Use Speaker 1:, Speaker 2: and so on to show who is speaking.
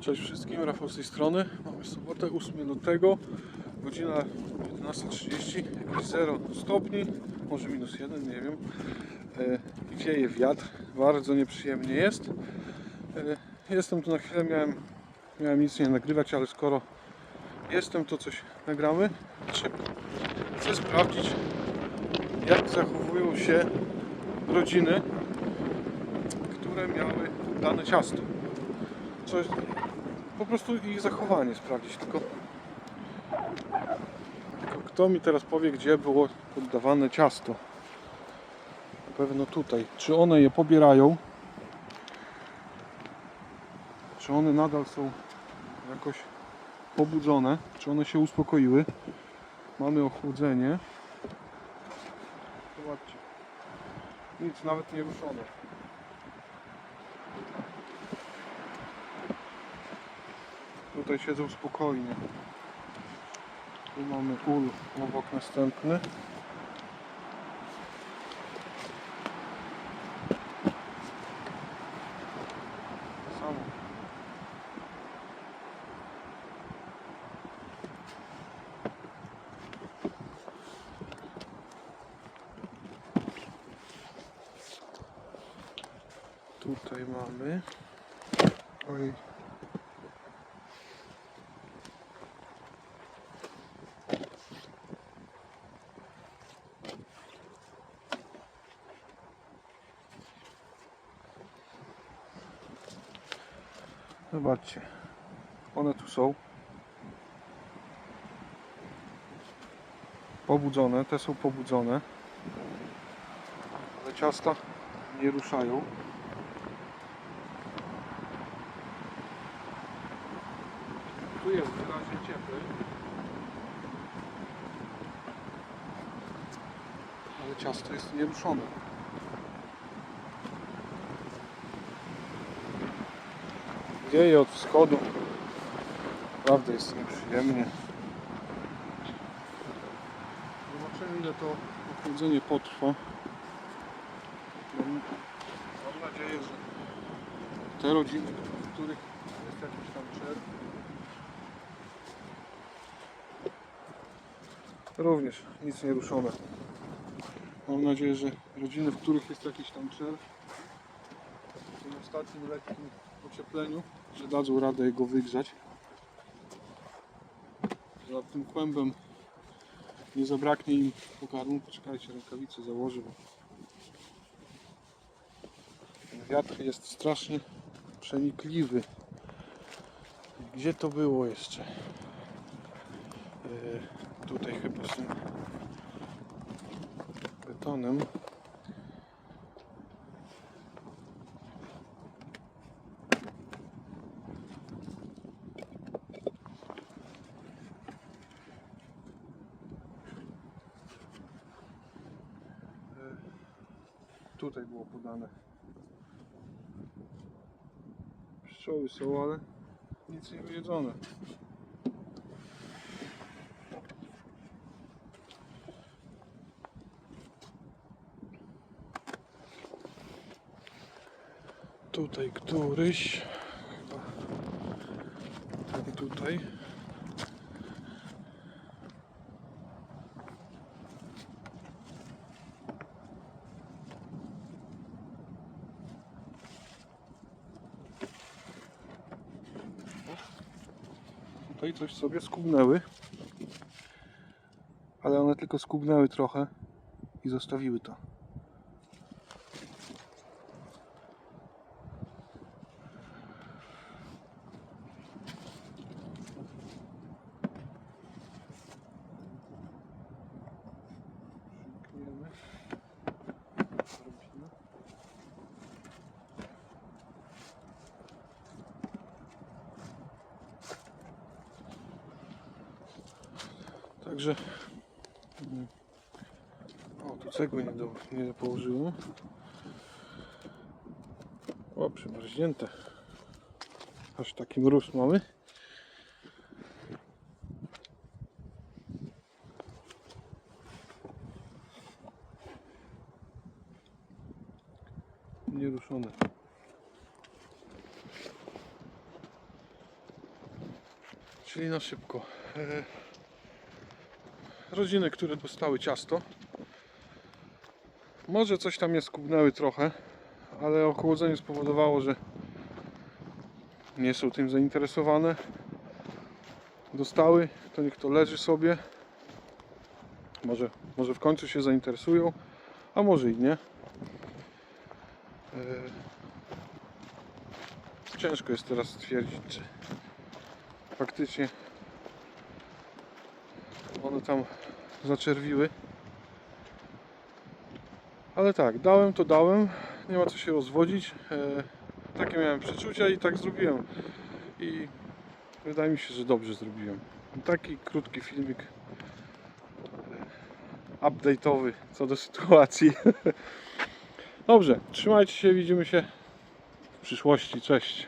Speaker 1: Cześć wszystkim, Rafał z tej strony. Mamy sobotę 8 lutego, godzina 11.30, jakieś 0 stopni, może minus 1, nie wiem. E, Wieje wiatr, bardzo nieprzyjemnie jest. E, Jestem tu na chwilę, miałem, miałem nic nie nagrywać, ale skoro jestem, to coś nagramy. Szybko. Chcę sprawdzić, jak zachowują się rodziny, które miały dane ciasto. Coś, po prostu ich zachowanie sprawdzić. Tylko, tylko kto mi teraz powie, gdzie było poddawane ciasto? Na pewno tutaj. Czy one je pobierają? Czy one nadal są jakoś pobudzone? Czy one się uspokoiły? Mamy ochłodzenie. Zobaczcie. Nic nawet nie ruszone. Tutaj siedzą spokojnie. Tu mamy ul obok następny. Tutaj mamy. Oj, Zobaczcie, one tu są. Pobudzone, te są pobudzone. Ale ciasta nie ruszają. Tu jest wyraźnie cieplej. Ale ciasto jest nieruszone. Wieje od wschodu. Naprawdę jest nieprzyjemnie. Zobaczymy ile to ochłodzenie potrwa. Mam, mam nadzieję, że te rodziny, w których jest jakiś tam czerw, również nic nie ruszone. Mam nadzieję, że rodziny, w których jest jakiś tam czerw, w tym ostatnim lekkim ociepleniu, że dadzą radę go wygrzać. Nad tym kłębem nie zabraknie im pokarmu. Poczekajcie, rękawice założę. Wiatr jest strasznie przenikliwy. Gdzie to było jeszcze? Yy, tutaj chyba z tym betonem. Tutaj było podane. Pszczoły są, ale nic nie wyjedzone. Tutaj któryś. Chyba ten tutaj. Tutaj coś sobie skubnęły. Ale one tylko skubnęły trochę i zostawiły to. Także mm, o tu cegły nie, do, nie położyłem. O, przymarznięte. Aż taki mróz mamy. Nieruszone. Czyli na szybko. Rodziny, które dostały ciasto. Może coś tam je skubnęły trochę, ale ochłodzenie spowodowało, że nie są tym zainteresowane. Dostały, to niech to leży sobie. Może, może w końcu się zainteresują, a może i nie. E, Ciężko jest teraz stwierdzić, czy faktycznie tam zaczerwiły. Ale tak, dałem to dałem, nie ma co się rozwodzić. E, takie miałem przeczucia i tak zrobiłem. I wydaje mi się, że dobrze zrobiłem. Taki krótki filmik e, update'owy co do sytuacji. Dobrze, trzymajcie się, widzimy się w przyszłości. Cześć.